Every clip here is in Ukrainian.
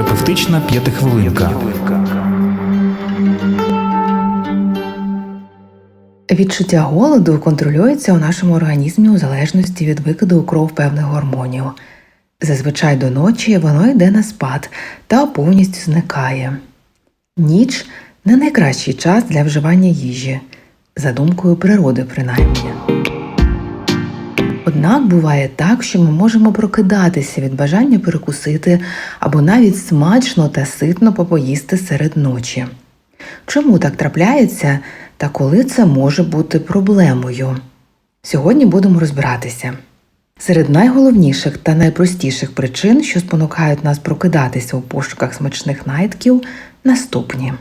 Психотерапевтична п'ятихвилинка. Відчуття голоду контролюється у нашому організмі у залежності від викиду у кров певних гормонів. Зазвичай до ночі воно йде на спад та повністю зникає. Ніч не найкращий час для вживання їжі, за думкою природи, принаймні. Однак буває так, що ми можемо прокидатися від бажання перекусити або навіть смачно та ситно попоїсти серед ночі. Чому так трапляється та коли це може бути проблемою? Сьогодні будемо розбиратися. Серед найголовніших та найпростіших причин, що спонукають нас прокидатися у пошуках смачних найтків, наступні.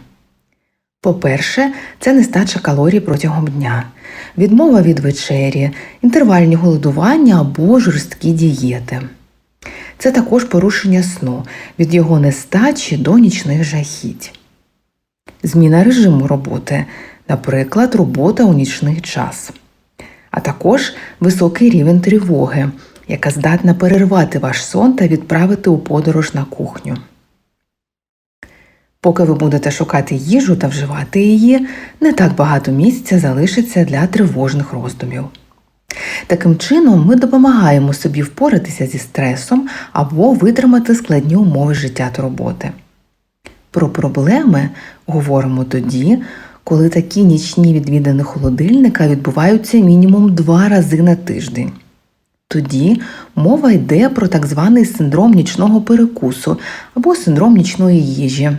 По-перше, це нестача калорій протягом дня, відмова від вечері, інтервальні голодування або жорсткі дієти. Це також порушення сну від його нестачі до нічних жахіть. Зміна режиму роботи, наприклад, робота у нічний час, а також високий рівень тривоги, яка здатна перервати ваш сон та відправити у подорож на кухню. Поки ви будете шукати їжу та вживати її, не так багато місця залишиться для тривожних роздумів. Таким чином, ми допомагаємо собі впоратися зі стресом або витримати складні умови життя та роботи. Про проблеми говоримо тоді, коли такі нічні відвідини холодильника відбуваються мінімум два рази на тиждень. Тоді мова йде про так званий синдром нічного перекусу або синдром нічної їжі,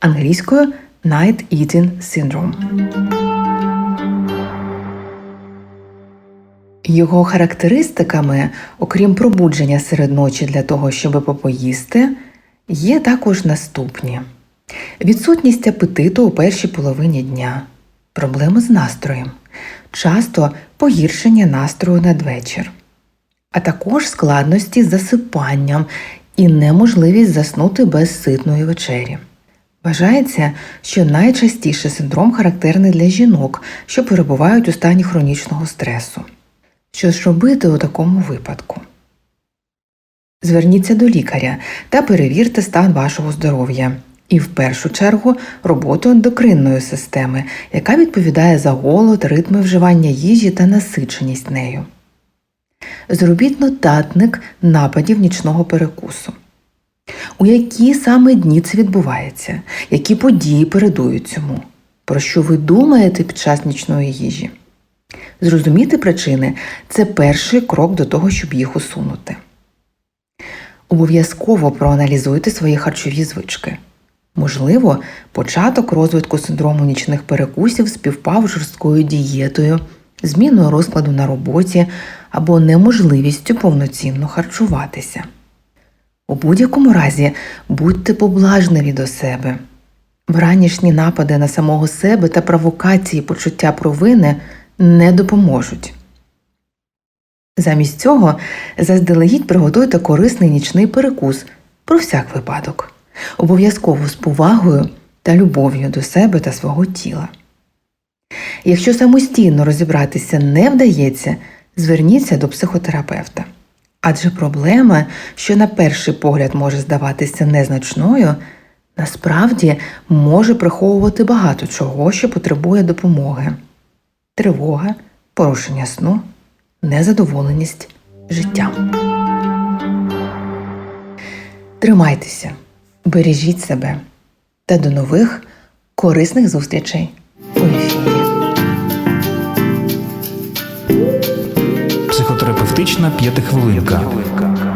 англійською Night Eating Syndrome. Його характеристиками, окрім пробудження серед ночі для того, щоб попоїсти, є також наступні: відсутність апетиту у першій половині дня, проблеми з настроєм, часто погіршення настрою надвечір, а також складності з засипанням і неможливість заснути без ситної вечері. Вважається, що найчастіше синдром характерний для жінок, що перебувають у стані хронічного стресу. Що ж робити у такому випадку? Зверніться до лікаря та перевірте стан вашого здоров'я і в першу чергу роботу ендокринної системи, яка відповідає за голод, ритми вживання їжі та насиченість нею. Зробіть нотатник нападів нічного перекусу. У які саме дні це відбувається, які події передують цьому, про що ви думаєте під час нічної їжі? Зрозуміти причини це перший крок до того, щоб їх усунути. Обов'язково проаналізуйте свої харчові звички. Можливо, початок розвитку синдрому нічних перекусів співпав жорсткою дієтою, зміною розкладу на роботі або неможливістю повноцінно харчуватися. У будь-якому разі будьте поблажливі до себе. Вранішні напади на самого себе та провокації почуття провини не допоможуть. Замість цього заздалегідь приготуйте корисний нічний перекус про всяк випадок, обов'язково з повагою та любов'ю до себе та свого тіла. Якщо самостійно розібратися не вдається, зверніться до психотерапевта. Адже проблема, що на перший погляд може здаватися незначною, насправді може приховувати багато чого, що потребує допомоги тривога, порушення сну, незадоволеність життям. Тримайтеся, бережіть себе та до нових корисних зустрічей Психотерапевтична п'ятихвилинка.